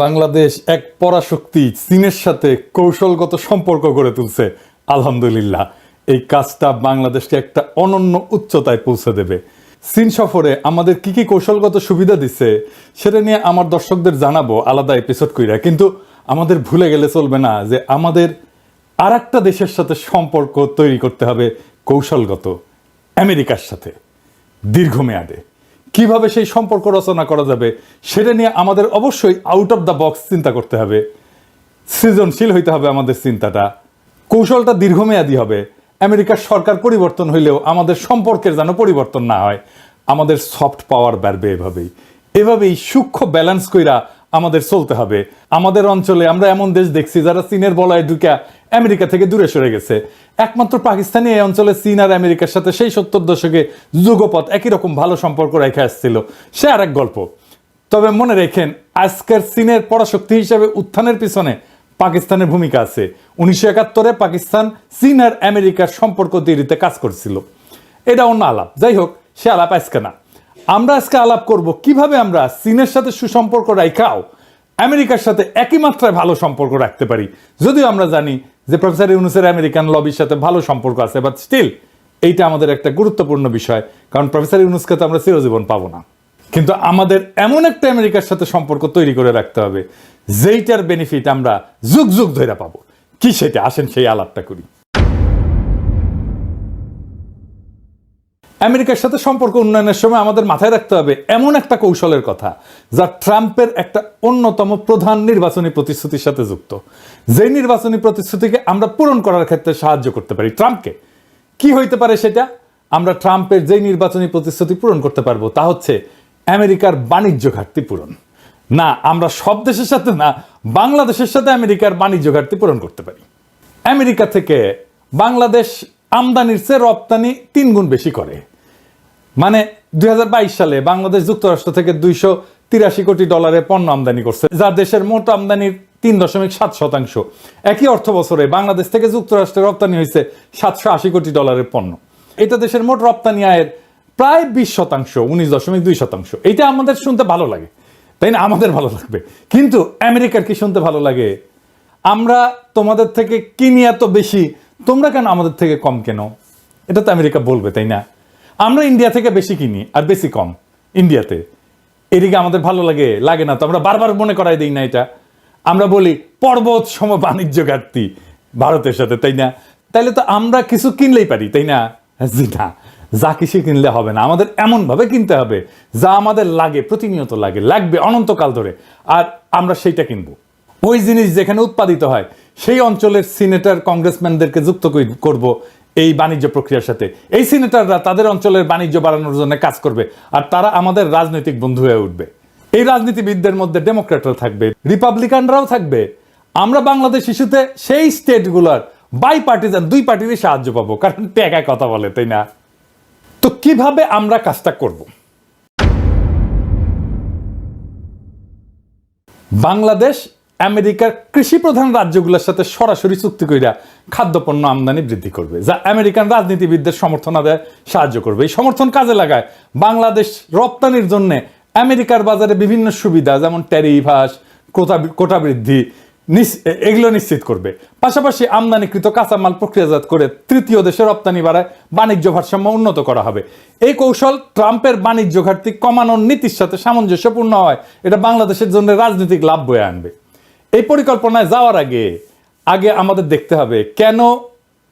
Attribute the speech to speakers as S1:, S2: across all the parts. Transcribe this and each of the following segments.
S1: বাংলাদেশ এক পরাশক্তি চীনের সাথে কৌশলগত সম্পর্ক গড়ে তুলছে। আলহামদুলিল্লাহ, এই কাজটা বাংলাদেশকে একটা অনন্য উচ্চতায় পৌঁছে দেবে। চীন সফরে আমাদের কি কি কৌশলগত সুবিধা দিচ্ছে সেটা নিয়ে আমার দর্শকদের জানাব আলাদা এপিসোড কইরা। কিন্তু আমাদের ভুলে গেলে চলবে না যে আমাদের আর একটা দেশের সাথে সম্পর্ক তৈরি করতে হবে কৌশলগত, আমেরিকার সাথে, দীর্ঘমেয়াদে। কীভাবে সেই সম্পর্ক রচনা করা যাবে, সেটা নিয়ে আমাদের অবশ্যই আউট অফ দ্য বক্স চিন্তা করতে হবে। সৃজনশীল হইতে হবে আমাদের চিন্তাটা। কৌশলটা দীর্ঘমেয়াদী হবে। আমেরিকার সরকার পরিবর্তন হইলেও আমাদের সম্পর্কের যেন পরিবর্তন না হয়, আমাদের সফট পাওয়ার বাড়বে এভাবেই। এভাবেই সূক্ষ্ম ব্যালেন্স কইরা আমাদের চলতে হবে। আমাদের অঞ্চলে আমরা এমন দেশ দেখছি যারা চীনের বলয়ে ঢুকা আমেরিকা থেকে দূরে সরে গেছে। একমাত্র পাকিস্তানি এই অঞ্চলে চীন আর আমেরিকার সাথে সেই সত্তর দশকে যুগপথ একই রকম ভালো সম্পর্ক রেখে আসছিল। সে আর এক গল্প। তবে মনে রেখেন, আজকের চীনের পরাশক্তি হিসেবে উত্থানের পিছনে পাকিস্তানের ভূমিকা আছে। উনিশশো একাত্তরে পাকিস্তান চীন আর আমেরিকার সম্পর্ক তৈরিতে কাজ করছিল। এটা অন্য আলাপ। যাই হোক, সে আলাপ আজকে না। আমরা আজকে আলাপ করব কীভাবে আমরা চীনের সাথে সুসম্পর্ক রাখাও আমেরিকার সাথে একই মাত্রায় ভালো সম্পর্ক রাখতে পারি। যদিও আমরা জানি যে প্রফেসর ইউনুসের আমেরিকান লবির সাথে ভালো সম্পর্ক আছে বাট স্টিল এইটা আমাদের একটা গুরুত্বপূর্ণ বিষয়, কারণ প্রফেসর ইউনুসকে তো আমরা চিরজীবন পাবো না। কিন্তু আমাদের এমন একটা আমেরিকার সাথে সম্পর্ক তৈরি করে রাখতে হবে, যেইটার বেনিফিট আমরা যুগ যুগ ধরে পাবো। কি সেটা? আসেন সেই আলাপটা করি। আমেরিকার সাথে সম্পর্ক উন্নয়নের সময় আমাদের মাথায় রাখতে হবে এমন একটা কৌশলের কথা যা ট্রাম্পের একটা অন্যতম প্রধান নির্বাচনী প্রতিশ্রুতির সাথে যুক্ত। যেই নির্বাচনী প্রতিশ্রুতিকে আমরা পূরণ করার ক্ষেত্রে সাহায্য করতে পারি ট্রাম্পকে। কি হইতে পারে সেটা? আমরা ট্রাম্পের যেই নির্বাচনী প্রতিশ্রুতি পূরণ করতে পারব তা হচ্ছে আমেরিকার বাণিজ্য ঘাটতি পূরণ। না, আমরা সব দেশের সাথে না, বাংলাদেশের সাথে আমেরিকার বাণিজ্য ঘাটতি পূরণ করতে পারি। আমেরিকা থেকে বাংলাদেশ আমদানির চেয়ে রপ্তানি তিন গুণ বেশি করে। মানে দুই হাজার বাইশ সালে বাংলাদেশ যুক্তরাষ্ট্র থেকে দুইশো তিরাশি কোটি ডলারের পণ্য আমদানি করছে যা দেশের মোট আমদানির তিন দশমিক সাত শতাংশ। একই অর্থ বছরে বাংলাদেশ থেকে যুক্তরাষ্ট্রে রপ্তানি হয়েছে সাতশো আশি কোটি ডলারের পণ্য। এটা দেশের মোট রপ্তানি আয়ের প্রায় বিশ শতাংশ, উনিশ দশমিক দুই শতাংশ। এটা আমাদের শুনতে ভালো লাগে, তাই না? আমাদের ভালো লাগবে। কিন্তু আমেরিকার কি শুনতে ভালো লাগে? আমরা তোমাদের থেকে কিনি এত বেশি, তোমরা কেন আমাদের থেকে কম কেন? এটা তো আমেরিকা বলবে, তাই না? আমরা ইন্ডিয়া থেকে বেশি কিনি, আর বেশি কম ইন্ডিয়াতে এদিকে আমাদের ভালো লাগে লাগে না, তো আমরা বারবার মনে করাই দিই না এটা। আমরা বলি, পর্বত সম বাণিজ্য ঘাটতি, ভারতের সাথে, তাই না? তাইলে তো আমরা কিছু কিনলেই পারি, তাই না? জি না, যা কিছু কিনলে হবে না, আমাদের এমনভাবে কিনতে হবে, যা আমাদের লাগে, প্রতিনিয়ত লাগে, লাগবে অনন্তকাল ধরে, আর আমরা সেইটা কিনবো। ওই জিনিস যেখানে উৎপাদিত হয়, সেই অঞ্চলের সিনেটর, কংগ্রেসম্যানদেরকে যুক্ত করব এই বাণিজ্য প্রক্রিয়ার সাথে। এই সিনেটররা তাদের অঞ্চলের বাণিজ্য বাড়ানোর জন্য কাজ করবে আর তারা আমাদের রাজনৈতিক বন্ধু হয়ে উঠবে। এই রাজনীতিবিদদের মধ্যে ডেমোক্রেটরা থাকবে, রিপাবলিকানরাও থাকবে। আমরা বাংলাদেশ ইস্যুতে সেই স্টেটগুলোর বাই পার্টিজান দুই পার্টিরই সাহায্য পাবো, কারণ টেকায় কথা বলে, তাই না? তো কীভাবে আমরা কাজটা করব? বাংলাদেশ আমেরিকার কৃষি প্রধান রাজ্যগুলোর সাথে সরাসরি চুক্তি কইরা খাদ্যপণ্য আমদানি বৃদ্ধি করবে, যা আমেরিকান রাজনীতিবিদদের সমর্থন আদায় সাহায্য করবে। এই সমর্থন কাজে লাগায় বাংলাদেশ রপ্তানির জন্য আমেরিকার বাজারে বিভিন্ন সুবিধা, যেমন ট্যারিফাস কোটা কোটা বৃদ্ধি এগুলো নিশ্চিত করবে। পাশাপাশি আমদানিকৃত কাঁচামাল প্রক্রিয়াজাত করে তৃতীয় দেশে রপ্তানি বাড়ায় বাণিজ্য ভারসাম্য উন্নত করা হবে। এই কৌশল ট্রাম্পের বাণিজ্য ঘাটতি কমানোর নীতির সাথে সামঞ্জস্যপূর্ণ হয়। এটা বাংলাদেশের জন্য রাজনৈতিক লাভ বয়ে আনবে। এই পরিকল্পনায় যাওয়ার আগে আগে আমাদের দেখতে হবে কেন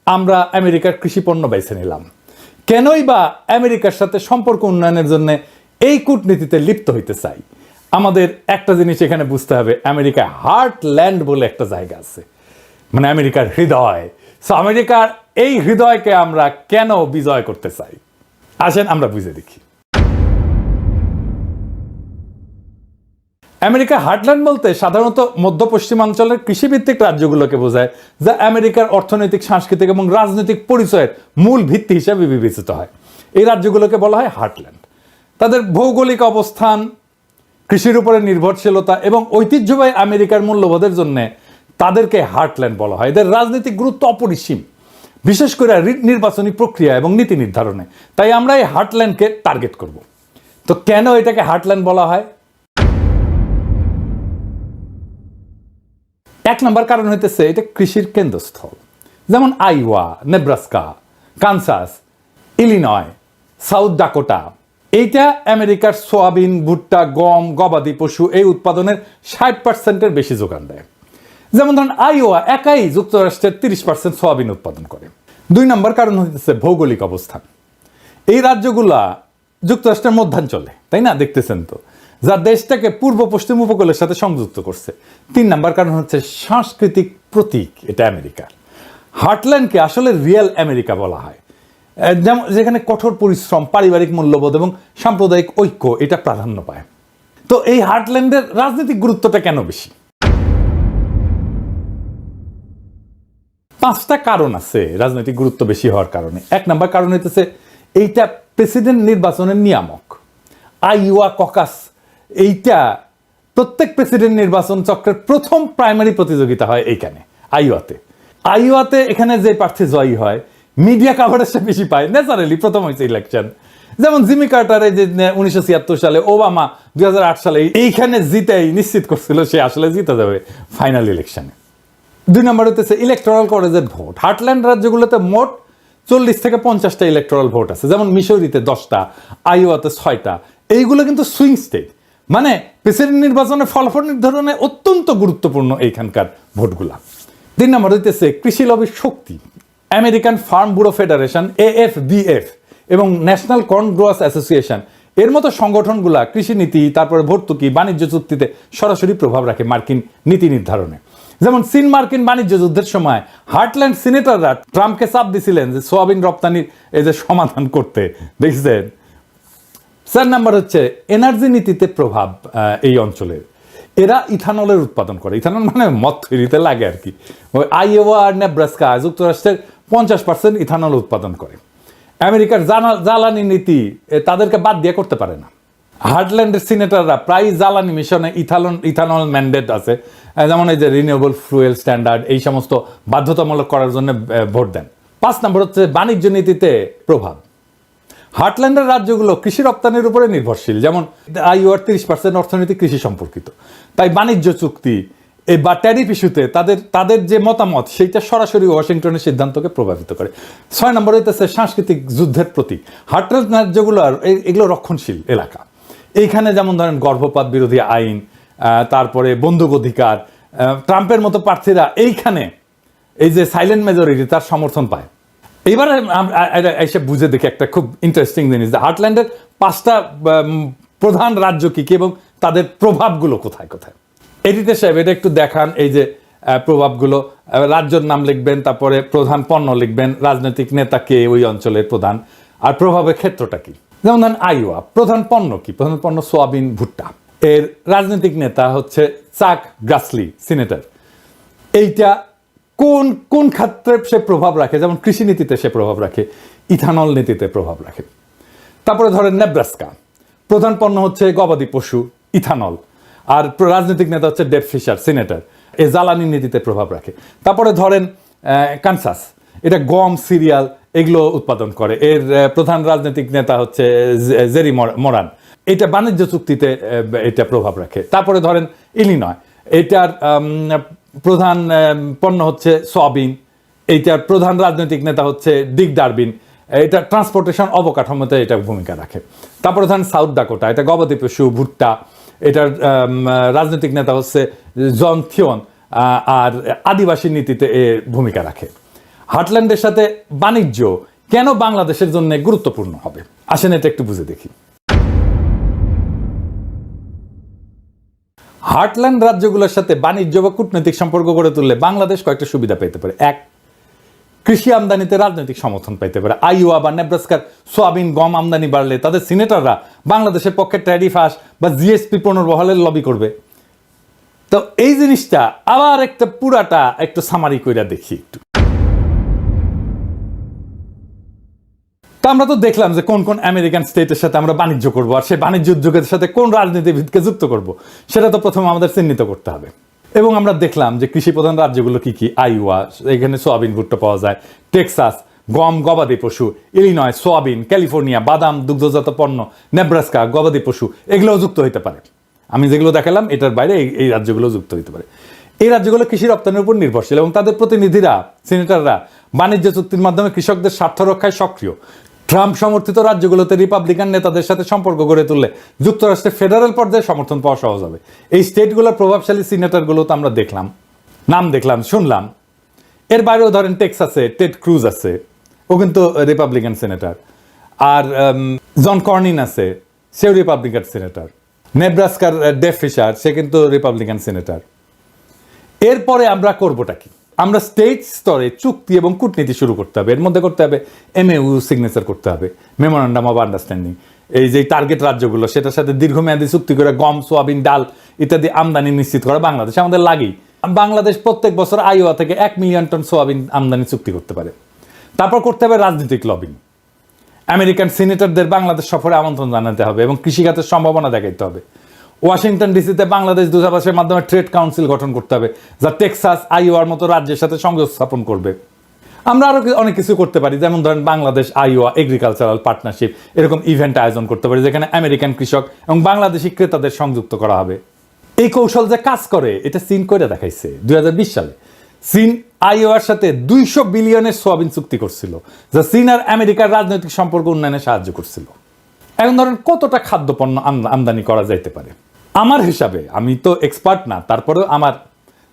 S1: আমরা আমেরিকার কৃষি পণ্য বেছে নিলাম। কেনই বা আমেরিকার সাথে সম্পর্ক উন্নয়নের জন্য এই কূটনীতিতে লিপ্ত হইতে চাই। আমাদের একটা জিনিস এখানে বুঝতে হবে আমেরিকা হার্ট ল্যান্ড বলে একটা জায়গা আছে। মানে আমেরিকার হৃদয়। সো আমেরিকার এই হৃদয়কে আমরা কেন বিজয় করতে চাই? আসেন আমরা বুঝে দেখি। আমেরিকা হার্টল্যান্ড বলতে সাধারণত মধ্য পশ্চিমাঞ্চলের কৃষিভিত্তিক রাজ্যগুলোকে বোঝায়, যা আমেরিকার অর্থনৈতিক, সাংস্কৃতিক এবং রাজনৈতিক পরিচয়ের মূল ভিত্তি হিসেবে বিবেচিত হয়। এই রাজ্যগুলোকে বলা হয় হার্টল্যান্ড। তাদের ভৌগোলিক অবস্থান, কৃষির উপরে নির্ভরশীলতা এবং ঐতিহ্যবাহী আমেরিকার মূল্যবোধের জন্য তাদেরকে হার্টল্যান্ড বলা হয়। এদের রাজনৈতিক গুরুত্ব অপরিসীম, বিশেষ করে নির্বাচনী প্রক্রিয়া এবং নীতি নির্ধারণে। তাই আমরা এই হার্টল্যান্ডকে টার্গেট করব। তো কেন এটাকে হার্টল্যান্ড বলা হয়? এক নম্বর কারণ হইতেছে এটা কৃষির কেন্দ্রস্থল। যেমন Iowa, Nebraska, Kansas, Illinois, South Dakota, এইটা আমেরিকার সোয়াবিন, ভুট্টা, গম, গবাদি পশু এই উৎপাদনের ষাট পার্সেন্টের বেশি যোগান দেয়। যেমন ধরেন আইওয়া একাই যুক্তরাষ্ট্রের তিরিশ পার্সেন্ট সোয়াবিন উৎপাদন করে। দুই নম্বর কারণ হইতেছে ভৌগোলিক অবস্থান। এই রাজ্যগুলা যুক্তরাষ্ট্রের মধ্যাঞ্চলে, তাই না? দেখতেছেন তো। যা দেশটাকে পূর্ব পশ্চিম উপকূলের সাথে সংযুক্ত করছে। তিন নাম্বার কারণ হচ্ছে সাংস্কৃতিক প্রতীক, এটা আমেরিকার হার্টল্যান্ডকে আসলে রিয়েল আমেরিকা বলা হয়। যেমন যেখানে কঠোর পরিশ্রম, পারিবারিক মূল্যবোধ এবং সাম্প্রদায়িক ঐক্য, এটা প্রাধান্য পায়। তো এই হার্টল্যান্ডের রাজনৈতিক গুরুত্বটা কেন বেশি? পাঁচটা কারণ আছে রাজনৈতিক গুরুত্ব বেশি হওয়ার কারণে। এক নাম্বার কারণ হইতেছে, এইটা প্রেসিডেন্ট নির্বাচনের নিয়ামক। আইওয়া ককাস এইটা প্রত্যেক প্রেসিডেন্ট নির্বাচন চক্রের প্রথম প্রাইমারি প্রতিযোগিতা হয় এইখানে, আইওয়াতে। আইওয়াতে এখানে যে প্রার্থী জয়ী হয় মিডিয়া কাভারেজটা বেশি পায় ন্যাচারালি প্রথম হয়েছে ইলেকশন যেমন জিমি কার্টারে যে উনিশশো ছিয়াত্তর সালে ওবামা, দুই হাজার আট সালে এইখানে জিতেই নিশ্চিত করছিল সে আসলে জিতে যাবে ফাইনাল ইলেকশনে দুই নম্বর হতেছে ইলেকট্রাল কলেজের ভোট হার্টল্যান্ড রাজ্যগুলোতে মোট চল্লিশ থেকে পঞ্চাশটা ইলেকট্রাল ভোট আছে। যেমন মিশরিতে দশটা, আইওয়াতে ছয়টা। এইগুলো কিন্তু সুইং স্টেট মানে প্রেসিডেন্ট নির্বাচনে ফলাফল নির্ধারণে অত্যন্ত গুরুত্বপূর্ণ এইখানকার ভোটগুলা। তিন নম্বর হইতেছে কৃষি লবির শক্তি। American farm bureau federation, AFBF, এবং ন্যাশনাল কর্ন গ্রোয়ার্স অ্যাসোসিয়েশন। এর মতো সংগঠনগুলা কৃষি নীতি, তারপরে ভর্তুকি, বাণিজ্য চুক্তিতে সরাসরি প্রভাব রাখে মার্কিন নীতি নির্ধারণে। যেমন চীন মার্কিন বাণিজ্য যুদ্ধের সময় হার্টল্যান্ড সিনেটররা ট্রাম্পকে চাপ দিছিলেন যে সোয়াবিন রপ্তানির এই যে সমাধান করতে। দেখছেন? চার নাম্বার হচ্ছে এনার্জি নীতিতে প্রভাব এই অঞ্চলের। এরা ইথানলের উৎপাদন করে। ইথানল মানে মদ তৈরিতে লাগে আর কি। ওই আইওয়া আর নেব্রাস্কা যুক্তরাষ্ট্রের পঞ্চাশ পার্সেন্ট ইথানল উৎপাদন করে। আমেরিকার জ্বালানি নীতি তাদেরকে বাদ দিয়ে করতে পারে না। হার্ডল্যান্ডের সিনেটররা প্রায় জ্বালানি মিশনে ইথানল ইথানল ম্যান্ডেট আছে। যেমন এই যে রিনিউয়েবল ফুয়েল স্ট্যান্ডার্ড, এই সমস্ত বাধ্যতামূলক করার জন্য ভোট দেন। পাঁচ নম্বর হচ্ছে, বাণিজ্য নীতিতে প্রভাব। হার্টল্যান্ডের রাজ্যগুলো কৃষি রপ্তানির উপরে নির্ভরশীল। যেমন আইওয়ার তিরিশ পার্সেন্ট অর্থনীতি কৃষি সম্পর্কিত। তাই বাণিজ্য চুক্তি এই বা ট্যারিফ ইস্যুতে তাদের তাদের যে মতামত, সেইটা সরাসরি ওয়াশিংটনের সিদ্ধান্তকে প্রভাবিত করে। ছয় নম্বর হইতেছে সাংস্কৃতিক যুদ্ধের প্রতীক। হার্টল্যান্ড রাজ্যগুলো এগুলো রক্ষণশীল এলাকা। এইখানে যেমন ধরেন গর্ভপাত বিরোধী আইন তারপরে বন্দুক অধিকার ট্রাম্পের মতো প্রার্থীরা এইখানে এই যে সাইলেন্ট মেজরিটি তার সমর্থন পায়। এবারে এসে বুঝে দেখি একটা খুব ইন্টারেস্টিং জিনিস। যে হার্টল্যান্ডের পাঁচটা প্রধান রাজ্য কী কী এবং তাদের প্রভাবগুলো কোথায় কোথায়? এডিটর সাহেব, এটা একটু দেখান, এই যে প্রভাবগুলো। রাজ্যের নাম লিখবেন, তারপরে প্রধান পণ্য লিখবেন, রাজনৈতিক নেতা কে ওই অঞ্চলের প্রধান, আর প্রভাবের ক্ষেত্রটা কি? যেমন ধরেন আইওয়া, প্রধান পণ্য কি? প্রধান পণ্য সোয়াবিন, ভুট্টা। এর রাজনৈতিক নেতা হচ্ছে চাক গ্রাসলি, সিনেটর। এইটা কোন কোন ক্ষেত্রে সে প্রভাব রাখে? যেমন কৃষি নীতিতে সে প্রভাব রাখে, ইথানল নীতিতে প্রভাব রাখে। তারপরে ধরেন নেব্রাস্কা। প্রধান পণ্য হচ্ছে গবাদি পশু, ইথানল। আর রাজনৈতিক নেতা হচ্ছে ডেভ ফিশার, সিনেটর। এ জ্বালানি নীতিতে প্রভাব রাখে। তারপরে ধরেন কানসাস। এটা গম, সিরিয়াল, এগুলো উৎপাদন করে। এর প্রধান রাজনৈতিক নেতা হচ্ছে জেরি মর- মোরান। এটা বাণিজ্য চুক্তিতে এটা প্রভাব রাখে। তারপরে ধরেন ইলিনয়। এটার প্রধান পণ্য হচ্ছে সয়াবিন। এইটার প্রধান রাজনৈতিক নেতা হচ্ছে ডিক ডারবিন এটা ট্রান্সপোর্টেশন অবকাঠামোতে এটা ভূমিকা রাখে। তারপরে ধরেন সাউথ ডাকোটা, এটা গবাদি পশু, ভুট্টা, এটার রাজনৈতিক নেতা হচ্ছে জন থিওন আর আদিবাসী নীতিতে এ ভূমিকা রাখে। হার্টল্যান্ডের সাথে বাণিজ্য কেন বাংলাদেশের জন্য গুরুত্বপূর্ণ হবে? আসেন এটা একটু বুঝে দেখি। হার্টল্যান্ড রাজ্যগুলোর সাথে বাণিজ্য বা কূটনৈতিক সম্পর্ক গড়ে তুললে বাংলাদেশ কয়েকটা সুবিধা পেতে পারে। এক, কৃষি আমদানিতে রাজনৈতিক সমর্থন পাইতে পারে। আইওয়া বা নেব্রাস্কার সোয়াবিন, গম আমদানি বাড়লে তাদের সিনেটররা বাংলাদেশের পক্ষে ট্যারিফ হাস বা জিএসপি পুনর্বহালের লবি করবে। তো এই জিনিসটা আবার একটা পুরাটা একটু সামারি কইরা দেখি একটু। তা আমরা তো দেখলাম যে কোন কোন আমেরিকান স্টেটের সাথে আমরা বাণিজ্য করব, আর সেই বাণিজ্য উদ্যোগের সাথে কোন রাজনীতিবিদকে যুক্ত করব, সেটা তো প্রথমে আমাদের চিহ্নিত করতে হবে। এবং আমরা দেখলাম যে কৃষি প্রধান রাজ্যগুলো কি কি? আইওয়া, এখানে সোয়াবিন ভুট্টা পাওয়া যায়, টেক্সাস, গম, গবাদি পশু, ইলিনয়, সোয়াবিন, ক্যালিফোর্নিয়া, বাদাম, দুগ্ধজাত পণ্য, নেব্রাস্কা, গবাদি পশু, এগুলোও যুক্ত হতে পারে। আমি যেগুলো দেখালাম, এটার বাইরে এই- এই রাজ্যগুলো যুক্ত হতে পারে। এই রাজ্যগুলো কৃষি রপ্তানির উপর নির্ভরশীল এবং তাদের প্রতিনিধিরা, সিনেটররা বাণিজ্য চুক্তির মাধ্যমে কৃষকদের স্বার্থ রক্ষায় সক্রিয়। ট্রাম্প সমর্থিত রাজ্যগুলোতে রিপাবলিকান নেতাদের সাথে সম্পর্ক গড়ে তুললে যুক্তরাষ্ট্রে ফেডারেল পর্যায়ে সমর্থন পাওয়া সহজ হবে। এই স্টেটগুলোর প্রভাবশালী সিনেটরগুলো তো আমরা দেখলাম। নাম দেখলাম, শুনলাম। এর বাইরেও ধরেন টেক্সাসে টেড ক্রুজ আছে, ও কিন্তু রিপাবলিকান সেনেটর। আর জন কর্নিন আছে, সেও রিপাবলিকান সেনেটর। নেব্রাস্কার ডেফ ফিশার, সে কিন্তু রিপাবলিকান সেনেটর। এরপরে আমরা করবোটা কি? আমরা স্টেট স্তরে চুক্তি এবং কূটনীতি শুরু করতে হবে। এর মধ্যে করতে হবে এমএউ সিগনেচার করতে হবে মেমোরান্ডাম অফ আন্ডারস্ট্যান্ডিং এই যে টার্গেট রাজ্যগুলো, সেটার সাথে দীর্ঘমেয়াদী চুক্তি করে গম, সোয়াবিন, ডাল ইত্যাদি আমদানি নিশ্চিত করা বাংলাদেশ আমাদের লাগেই। বাংলাদেশ প্রত্যেক বছর আইওয়া থেকে এক মিলিয়ন টন সোয়াবিন আমদানি চুক্তি করতে পারে। তারপর করতে হবে রাজনৈতিক লবিং আমেরিকান সিনেটরদের বাংলাদেশ সফরে আমন্ত্রণ জানাতে হবে এবং কৃষিখাতের সম্ভাবনা দেখাইতে হবে। ওয়াশিংটন ডিসিতে বাংলাদেশ দূতাবাসের মাধ্যমে ট্রেড কাউন্সিল গঠন করতে হবে, যা টেক্সাস, আইওয়ার মতো রাজ্যের সাথে সংযোগ স্থাপন করবে। আমরা আরও কি- অনেক কিছু করতে পারি, যেমন ধরেন বাংলাদেশ আইওয়া এগ্রিকালচারাল পার্টনারশিপ এরকম ইভেন্ট আয়োজন করতে পারি, যেখানে আমেরিকান কৃষক এবং বাংলাদেশি ক্রেতাদের সংযুক্ত করা হবে। এই কৌশল যে কাজ করে, এটা চীন করে দেখাইছে, দুই হাজার বিশ সালে। চীন আইওয়ার সাথে দুইশো বিলিয়নের সোয়াবিন চুক্তি করছিল, যা চীন আর আমেরিকার রাজনৈতিক সম্পর্ক উন্নয়নে সাহায্য করছিল। এখন ধরেন কতটা খাদ্যপণ্য আম- আমদানি করা যাইতে পারে? আমার হিসাবে, আমি তো এক্সপার্ট না, তারপরেও আমার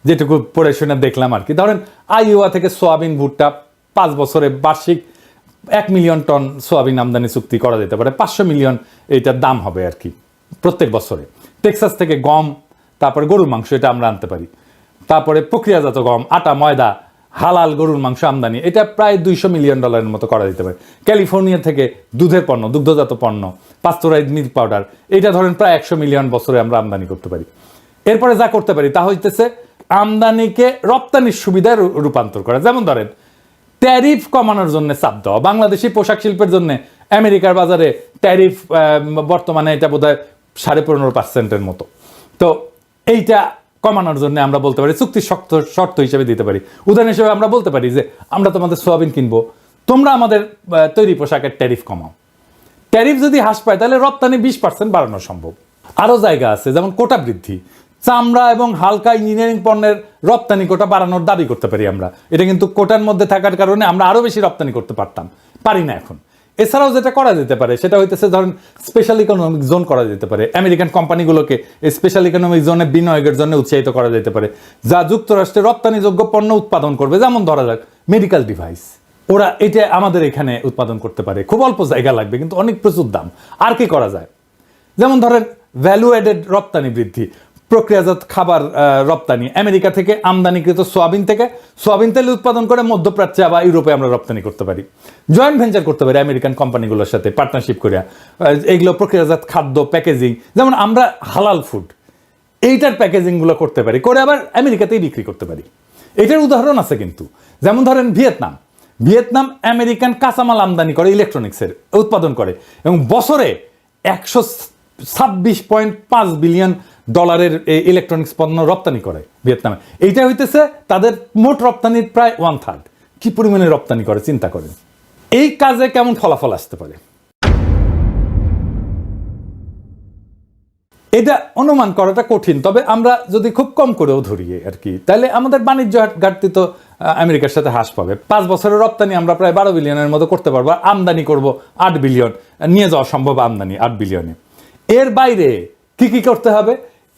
S1: যেটুকু পড়ে শুনে দেখলাম আর কি। ধরেন, আইওয়া থেকে সোয়াবিন ভুট্টা পাঁচ বছরে বার্ষিক এক মিলিয়ন টন সোয়াবিন আমদানি চুক্তি করা যেতে পারে, পাঁচশো মিলিয়ন এইটার দাম হবে আর কি, প্রত্যেক বছরে। টেক্সাস থেকে গম, তারপরে গরুর মাংস, এটা আমরা আনতে পারি। তারপরে প্রক্রিয়াজাত গম, আটা, ময়দা হালাল গরুর মাংস আমদানি। এটা প্রায় দুইশো মিলিয়ন ডলারের মতো করা যেতে পারে। ক্যালিফোর্নিয়া থেকে দুধের পণ্য, দুগ্ধজাত পণ্য পাস্তরাইজ মিল্ক পাউডার, এটা ধরেন প্রায় একশো মিলিয়ন বছরে আমরা আমদানি করতে পারি। এরপরে যা করতে পারি, তা হইতেছে আমদানিকে রপ্তানির সুবিধায় রূপান্তর করা। যেমন ধরেন, ট্যারিফ কমানোর জন্য চাপ দেওয়া, বাংলাদেশি পোশাক শিল্পের জন্য আমেরিকার বাজারে ট্যারিফ বর্তমানে এটা বোধ হয় সাড়ে পনেরো পার্সেন্টের মতো। তো এইটা কমানোর জন্য আমরা বলতে পারি চুক্তির শক্ত, শর্ত হিসেবে দিতে পারি। উদাহরণ হিসেবে আমরা বলতে পারি যে আমরা তোমাদের সোয়াবিন কিনবো, তোমরা আমাদের তৈরি পোশাকের ট্যারিফ কমাও। ট্যারিফ যদি হ্রাস পায়, তাহলে রপ্তানি বিশ পার্সেন্ট বাড়ানো সম্ভব। আরও জায়গা আছে, যেমন কোটা বৃদ্ধি। চামড়া এবং হালকা ইঞ্জিনিয়ারিং পণ্যের রপ্তানি কোটা বাড়ানোর দাবি করতে পারি আমরা। এটা কিন্তু কোটার মধ্যে থাকার কারণে আমরা আরও বেশি রপ্তানি করতে পারতাম। পারি না এখন। এছাড়াও যেটা করা যেতে পারে, সেটা হইতেছে ধরেন স্পেশাল ইকোনমিক জোন করা যেতে পারে। আমেরিকান কোম্পানিগুলোকে স্পেশাল ইকোনমিক জোনে বিনিয়োগের জন্য উৎসাহিত করা যেতে পারে, যা যুক্তরাষ্ট্রে রপ্তানিযোগ্য পণ্য উৎপাদন করবে, যেমন ধরা যাক মেডিকেল ডিভাইস ওরা এটা আমাদের এখানে উৎপাদন করতে পারে। খুব অল্প জায়গা লাগবে, কিন্তু অনেক প্রচুর দাম। আর কি করা যায়? যেমন ধরেন ভ্যালু অ্যাডেড রপ্তানি বৃদ্ধি। প্রক্রিয়াজাত খাবার রপ্তানি। আমেরিকা থেকে আমদানিকৃত সোয়াবিন থেকে সোয়াবিন তেল উৎপাদন করে মধ্যপ্রাচ্যে বা ইউরোপে আমরা রপ্তানি করতে পারি। জয়েন্ট ভেঞ্চার করতে পারি আমেরিকান কোম্পানিগুলোর সাথে পার্টনারশিপ করে। আহ, এইগুলো প্রক্রিয়াজাত খাদ্য প্যাকেজিং যেমন আমরা হালাল ফুড এইটার প্যাকেজিংগুলো করতে পারি করে আবার আমেরিকাতেই বিক্রি করতে পারি। এটার উদাহরণ আছে কিন্তু। যেমন ধরেন ভিয়েতনাম। ভিয়েতনাম আমেরিকান কাঁচামাল আমদানি করে ইলেকট্রনিক্সের উৎপাদন করে এবং বছরে একশো ছাব্বিশ পয়েন্ট পাঁচ বিলিয়ন ডলারের ইলেকট্রনিক্স পণ্য রপ্তানি করে ভিয়েতনামে। এইটা হইতেছে তাদের মোট রপ্তানির প্রায় ওয়ান থার্ড কি পরিমাণে রপ্তানি করে, চিন্তা করেন। এই কাজে কেমন ফলাফল আসতে পারে? এটা অনুমান করাটা কঠিন, তবে আমরা যদি খুব কম করেও ধরি আর কি, তাহলে আমাদের বাণিজ্য ঘাটতি তো আমেরিকার সাথে হ্রাস পাবে। পাঁচ বছরের রপ্তানি আমরা প্রায় বারো বিলিয়নের মতো করতে পারব আমদানি করব আট বিলিয়ন। নিয়ে যাওয়া সম্ভব আমদানি, আট বিলিয়নে। এর বাইরে কি কি করতে হবে?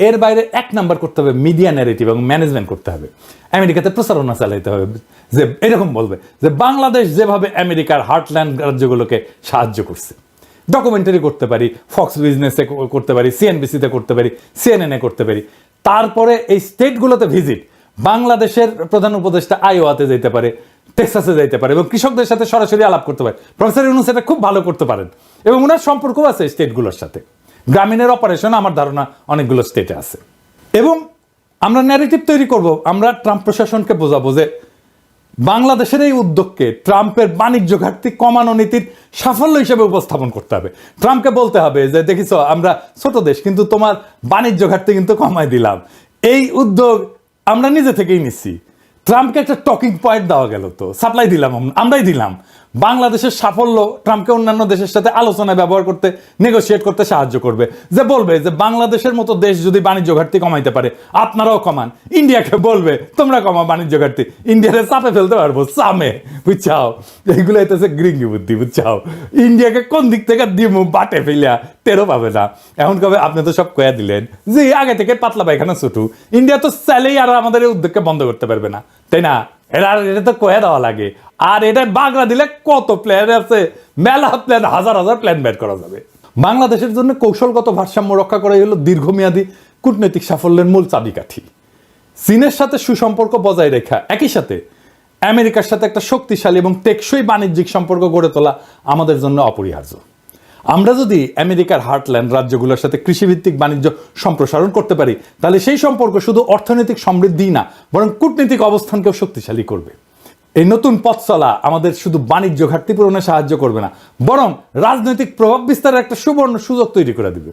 S1: এর বাইরে এক নাম্বার করতে হবে মিডিয়া ন্যারেটিভ এবং ম্যানেজমেন্ট করতে হবে। আমেরিকাতে প্রচারণা চালাইতে হবে। যে এরকম বলবে যে বাংলাদেশ যেভাবে আমেরিকার হার্টল্যান্ড রাজ্যগুলোকে সাহায্য করছে। ডকুমেন্টারি করতে পারি ফক্স বিজনেসে করতে পারি সিএনবিসিতে করতে পারি সিএনএনএ করতে পারি। তারপরে এই স্টেটগুলোতে ভিজিট বাংলাদেশের প্রধান উপদেষ্টা আইওয়াতে যেতে পারে টেক্সাসে যাইতে পারে এবং কৃষকদের সাথে সরাসরি আলাপ করতে পারে। প্রফেসর ইউনুস এটা খুব ভালো করতে পারেন এবং ওনার সম্পর্কও আছে স্টেটগুলোর সাথে। গ্রামীণের অপারেশন আমার ধারণা অনেকগুলো স্টেটে আছে। এবং আমরা ন্যারেটিভ তৈরি করব, আমরা ট্রাম্প প্রশাসনকে বোঝাবো যে বাংলাদেশের এই উদ্যোগকে ট্রাম্পের বাণিজ্য ঘাটতি কমানো নীতির সাফল্য হিসেবে উপস্থাপন করতে হবে। ট্রাম্পকে বলতে হবে যে দেখিস আমরা ছোট দেশ, কিন্তু তোমার বাণিজ্য ঘাটতি কিন্তু কমাই দিলাম। এই উদ্যোগ আমরা নিজে থেকেই নিচ্ছি। ট্রাম্পকে একটা টকিং পয়েন্ট দেওয়া গেল তো সাপ্লাই দিলাম, আমরাই দিলাম। বাংলাদেশের সাফল্য ট্রাম্পকে অন্যান্য দেশের সাথে আলোচনায় ব্যবহার করতে নেগোসিয়েট করতে সাহায্য করবে। যে বলবে যে বাংলাদেশের মতো দেশ যদি বাণিজ্য ঘাটতি কমাইতে পারে, আপনারাও কমান। ইন্ডিয়াকে বলবে, তোমরা কমা বাণিজ্য ঘাটতি। ইন্ডিয়াতে চাপে ফেলতে পারব, চামে। বুঝছাও? এইগুলো হইতেছে গ্রিঙ্গি বুদ্ধি, বুঝছাও? ইন্ডিয়াকে কোন দিক থেকে দিমু বাটে ফেলিয়া টেরো পাবে না। এখন কবে আপনি তো সব কয়া দিলেন যে আগে থেকে পাতলা পায়খানা ছুটু। ইন্ডিয়া তো চাইলেই আর আমাদের এই উদ্যোগকে বন্ধ করতে পারবে না। তাই না? এটা তো কয়ে দেওয়া লাগে। আর এটা বাগড়া দিলে কত প্ল্যান আছে? মেলা প্ল্যান হাজার হাজার প্ল্যান বের করা যাবে। বাংলাদেশের জন্য কৌশলগত ভারসাম্য রক্ষা করাই হলো দীর্ঘমেয়াদী কূটনৈতিক সাফল্যের মূল চাবিকাঠি। চীনের সাথে সুসম্পর্ক বজায় রেখা একই সাথে আমেরিকার সাথে একটা শক্তিশালী এবং টেকসই বাণিজ্যিক সম্পর্ক গড়ে তোলা আমাদের জন্য অপরিহার্য। আমরা যদি আমেরিকার হার্টল্যান্ড রাজ্যগুলোর সাথে কৃষিভিত্তিক বাণিজ্য সম্প্রসারণ করতে পারি, তাহলে সেই সম্পর্ক শুধু অর্থনৈতিক সমৃদ্ধি না, বরং কূটনৈতিক অবস্থানকেও শক্তিশালী করবে। এই নতুন পথ চলা আমাদের শুধু বাণিজ্য ঘাটতি পূরণে সাহায্য করবে না, বরং রাজনৈতিক প্রভাব বিস্তারের একটা সুবর্ণ সুযোগ তৈরি করে দিবে।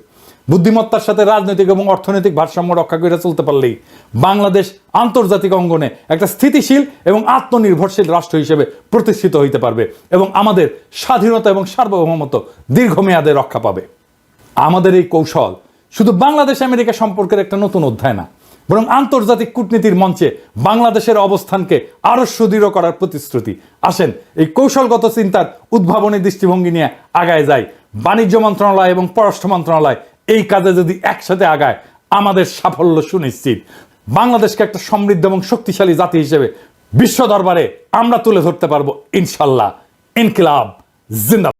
S1: বুদ্ধিমত্তার সাথে রাজনৈতিক এবং অর্থনৈতিক ভারসাম্য রক্ষা করে চলতে পারলেই বাংলাদেশ আন্তর্জাতিক অঙ্গনে একটা স্থিতিশীল এবং আত্মনির্ভরশীল রাষ্ট্র হিসেবে প্রতিষ্ঠিত হইতে পারবে এবং আমাদের স্বাধীনতা এবং সার্বভৌমত্ব দীর্ঘমেয়াদে রক্ষা পাবে। আমাদের এই কৌশল শুধু বাংলাদেশ আমেরিকা সম্পর্কের একটা নতুন অধ্যায় না, বরং আন্তর্জাতিক কূটনীতির মঞ্চে বাংলাদেশের অবস্থানকে আরও সুদৃঢ় করার প্রতিশ্রুতি। আসেন, এই কৌশলগত চিন্তার উদ্ভাবনী দৃষ্টিভঙ্গি নিয়ে আগায় যায় বাণিজ্য মন্ত্রণালয় এবং পররাষ্ট্র মন্ত্রণালয় এই কাজে যদি একসাথে আগায়, আমাদের সাফল্য সুনিশ্চিত। বাংলাদেশকে একটা সমৃদ্ধ এবং শক্তিশালী জাতি হিসেবে বিশ্ব দরবারে আমরা তুলে ধরতে পারব, ইনশাল্লাহ। ইনকিলাব, জিন্দাবাদ।